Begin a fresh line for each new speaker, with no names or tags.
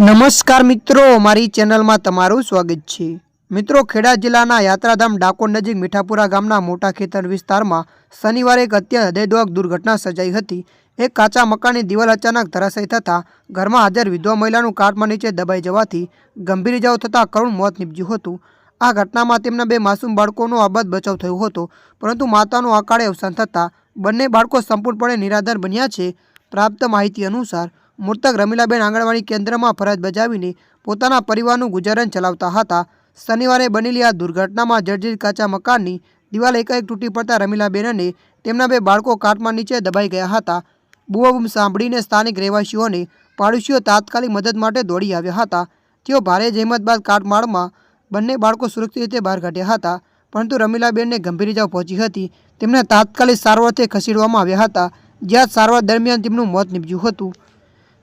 નમસ્કાર મિત્રો, મારી ચેનલમાં તમારું સ્વાગત છે. મિત્રો, ખેડા જિલ્લાના યાત્રાધામ ડાકોર નજીક મીઠાપુરા ગામના મોટા ખેતર વિસ્તારમાં શનિવારે એક અત્યંત હૃદયદ્વાક દુર્ઘટના સર્જાઈ હતી. એક કાચા મકાનની દિવાલ અચાનક ધરાશાય થતાં ઘરમાં હાજર વિધવા મહિલાનું કાટમાં નીચે દબાઈ જવાથી ગંભીર ઇજાઓ થતાં કરુણ મોત નીપજ્યું હતું. આ ઘટનામાં તેમના બે માસૂમ બાળકોનો આબાદ બચાવ થયો હતો, પરંતુ માતાનું અકાળે અવસાન થતાં બંને બાળકો સંપૂર્ણપણે નિરાધાર બન્યા છે. પ્રાપ્ત માહિતી અનુસાર મૃતક રમીલાબેન આંગણવાડી કેન્દ્રમાં ફરજ બજાવીને પોતાના પરિવારનું ગુજરાન ચલાવતા હતા. શનિવારે બનેલી આ દુર્ઘટનામાં જર્જરિત કાચા મકાનની દિવાલ એકાએક તૂટી પડતા રમીલાબેન અને તેમના બે બાળકો કાટમાં નીચે દબાઈ ગયા હતા. બૂમબૂમ સાંભળીને સ્થાનિક રહેવાસીઓને પાડોશીઓ તાત્કાલિક મદદ માટે દોડી આવ્યા હતા. તેઓ ભારે જહેમત બાદ કાટમાળમાં બંને બાળકો સુરક્ષિત રીતે બહાર કાઢ્યા હતા, પરંતુ રમીલાબેનને ગંભીર ઇજાઓ પહોંચી હતી. તેમને તાત્કાલિક સારવારથી ખસેડવામાં આવ્યા હતા, જ્યાં સારવાર દરમિયાન તેમનું મોત નીપજ્યું હતું.